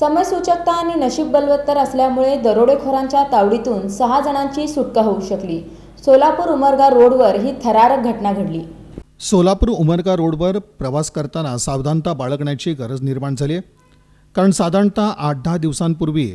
समयसूचकता आणि नशीब बलवत्तर असल्यामुळे दरोडेखोरांच्या तावडीतून सहा जणांची सुटका होऊ शकली. सोलापूर उमरगा रोडवर ही थरारक घटना घडली. सोलापूर उमरगा रोडवर प्रवास करताना सावधानता बाळगण्याची गरज निर्माण झाली आहे. कारण साधारणतः आठ दहा दिवसांपूर्वी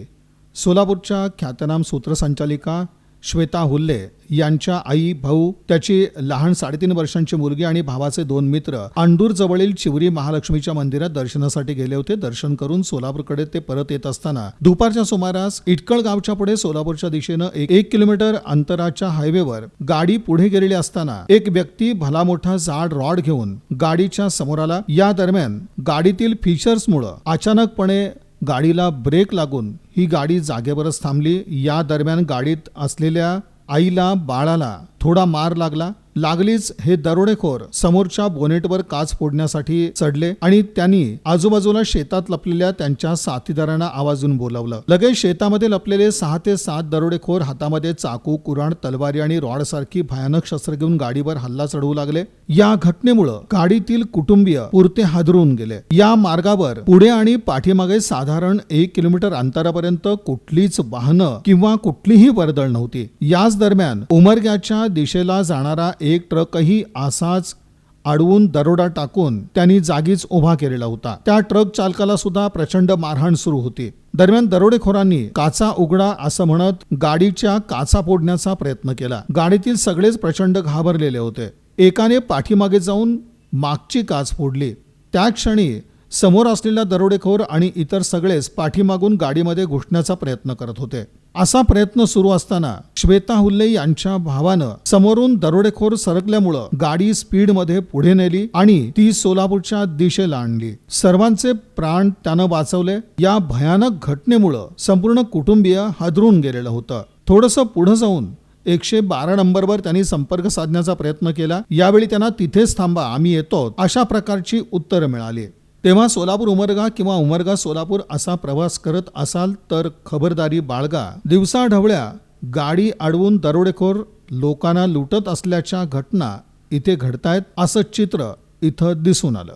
सोलापूरच्या ख्यातनाम सूत्रसंचालिका श्वेता हुल्ले यांच्या आई भाऊ त्याची लहान साडेतीन वर्षांची मुलगी आणि भावाचे दोन मित्र अंडूर जवळील चिवरी महालक्ष्मीच्या मंदिरात दर्शनासाठी गेले होते. दर्शन करून सोलापूरकडे ते परत येत असताना दुपारच्या सुमारास इटकळ गावच्या पुढे सोलापूरच्या दिशेनं एक एक किलोमीटर अंतराच्या हायवेवर गाडी पुढे गेलेली असताना एक व्यक्ती भला मोठा जाड रॉड घेऊन गाडीच्या समोर आला या दरम्यान गाडीतील फीचर्समुळं अचानकपणे गाडीला ब्रेक लागून ही गाडी जागेवरच थांबली. या दरम्यान गाडीत असलेल्या आईला बाळाला थोडा मार लागला. लागलीच हे दरोडेखोर समोरच्या बोनेटवर काच फोडण्यासाठी चढले आणि त्यांनी आजूबाजूला शेतात लपलेल्या त्यांच्या साथीदारांना आवाजून बोलावलं. लगेच शेतामध्ये लपलेले सहा ते सात दरोडेखोर हातामध्ये चाकू कुराण तलवारी आणि रॉड सारखी भयानक शस्त्र घेऊन गाडीवर हल्ला चढवू लागले. या घटनेमुळं गाडीतील कुटुंबीय पुरते हादरून गेले. या मार्गावर पुढे आणि पाठीमागे साधारण एक किलोमीटर अंतरापर्यंत कुठलीच वाहनं किंवा कुठलीही वर्दळ नव्हती. याच दरम्यान उमरग्याच्या दिशेला जाणारा एक ट्रकही असाच अडवून दरोडा टाकून त्यांनी जागीच उभा केलेला होता. त्या ट्रक चालकाला सुद्धा प्रचंड मारहाण सुरू होती. दरम्यान दरोडेखोरांनी काचा उघडा असं म्हणत गाडीच्या काचा फोडण्याचा प्रयत्न केला. गाडीतील सगळेच प्रचंड घाबरलेले होते. एकाने पाठीमागे जाऊन मागची काच फोडली. त्या क्षणी समोर असलेला दरोडेखोर आणि इतर सगळेच पाठीमागून गाडीमध्ये घुसण्याचा प्रयत्न करत होते. असा प्रयत्न सुरू असताना श्वेता हुल्ले यांच्या भावानं समोरून दरोडेखोर सरकल्यामुळं गाडी स्पीडमध्ये पुढे नेली आणि ती सोलापूरच्या दिशेला आणली. सर्वांचे प्राण त्यानं वाचवले. या भयानक घटनेमुळं संपूर्ण कुटुंबीय हादरून गेलेलं होतं. थोडंसं पुढं जाऊन एकशे बारा नंबरवर त्यांनी संपर्क साधण्याचा प्रयत्न केला. यावेळी त्यांना तिथेच थांबा आम्ही येतो अशा प्रकारची उत्तरं मिळाली. तेव्हा सोलापूर उमरगा किंवा उमरगा सोलापूर असा प्रवास करत असाल तर खबरदारी बाळगा. दिवसा ढवळ्या गाडी अडवून दरोडेखोर लोकांना लुटत असल्याच्या घटना इथे घडतायत असं चित्र इथं दिसून आलं.